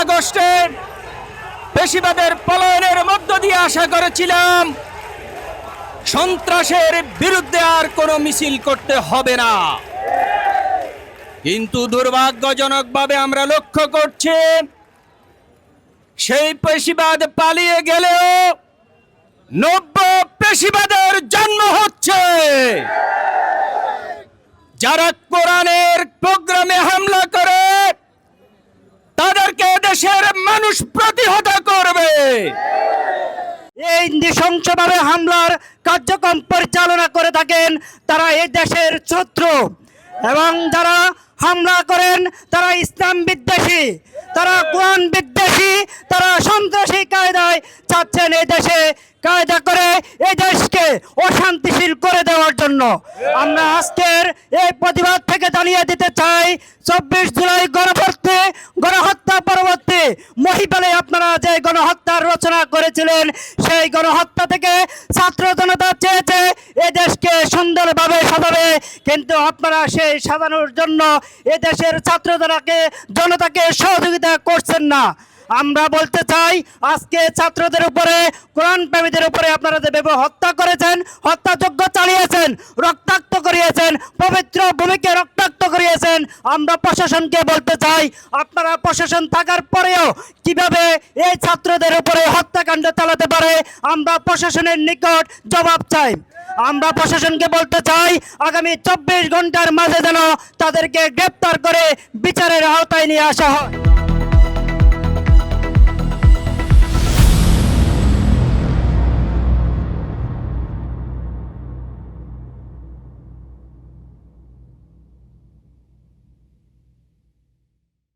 আগস্টে পেশিবাদের পলায়নের মধ্য দিয়ে আশা করেছিলাম, সন্ত্রাসের বিরুদ্ধে আর কোনো মিছিল করতে হবে না। কিন্তু দুর্ভাগ্যজনকভাবে আমরা লক্ষ্য করছি, সেই পেশিবাদ পালিয়ে গেলেও নব্য পেশিবাদের জন্ম হচ্ছে। যারা কোরআনের প্রোগ্রামে হামলা করে তাদেরকে দেশের মানুষ প্রতিহত করবে এই নৃশংসভাবে হামলার কার্যক্রম পরিচালনা করে থাকেন তারা এই দেশের শত্রু। এবং যারা হামলা করেন, তারা ইসলাম বিদ্বেষী, তারা কোরআন বিদ্বেষী, তারা সন্ত্রাসী কায়দায় চাচ্ছেন এই দেশে কায়দা করে এই দেশকে অশান্তিশীল করে দেওয়ার জন্য। আমরা আজকের এই প্রতিবাদ থেকে জানিয়ে দিতে চাই, চব্বিশ জুলাই গণভর্তি, গণহত্যা পরবর্তী মহিপালে আপনারা যে গণহত্যার রচনা করেছিলেন, সেই গণহত্যা থেকে ছাত্র জনতা চেয়েছে এ দেশকে সুন্দরভাবে সাজাবে। কিন্তু আপনারা সেই সাজানোর জন্য এ দেশের ছাত্র জনতাকে জনতাকে সহযোগিতা করছেন না। আমরা বলতে চাই, আজকে ছাত্রদের উপরে কোরআন প্রেমীদের উপরে আপনারা যেভাবে হত্যা করেছেন, হত্যাযজ্ঞ চালিয়েছেন রক্তাক্ত করিয়েছেন পবিত্র ভূমিকে রক্তাক্ত করিয়েছেন, আমরা প্রশাসনকে বলতে চাই, আপনারা প্রশাসন থাকার পরেও কীভাবে এই ছাত্রদের উপরে হত্যাকাণ্ড চালাতে পারে, আমরা প্রশাসনের নিকট জবাব চাই। আমরা প্রশাসনকে বলতে চাই, আগামী চব্বিশ ঘণ্টার মাঝে যেন তাদেরকে গ্রেপ্তার করে বিচারের আওতায় নিয়ে আসা হয়।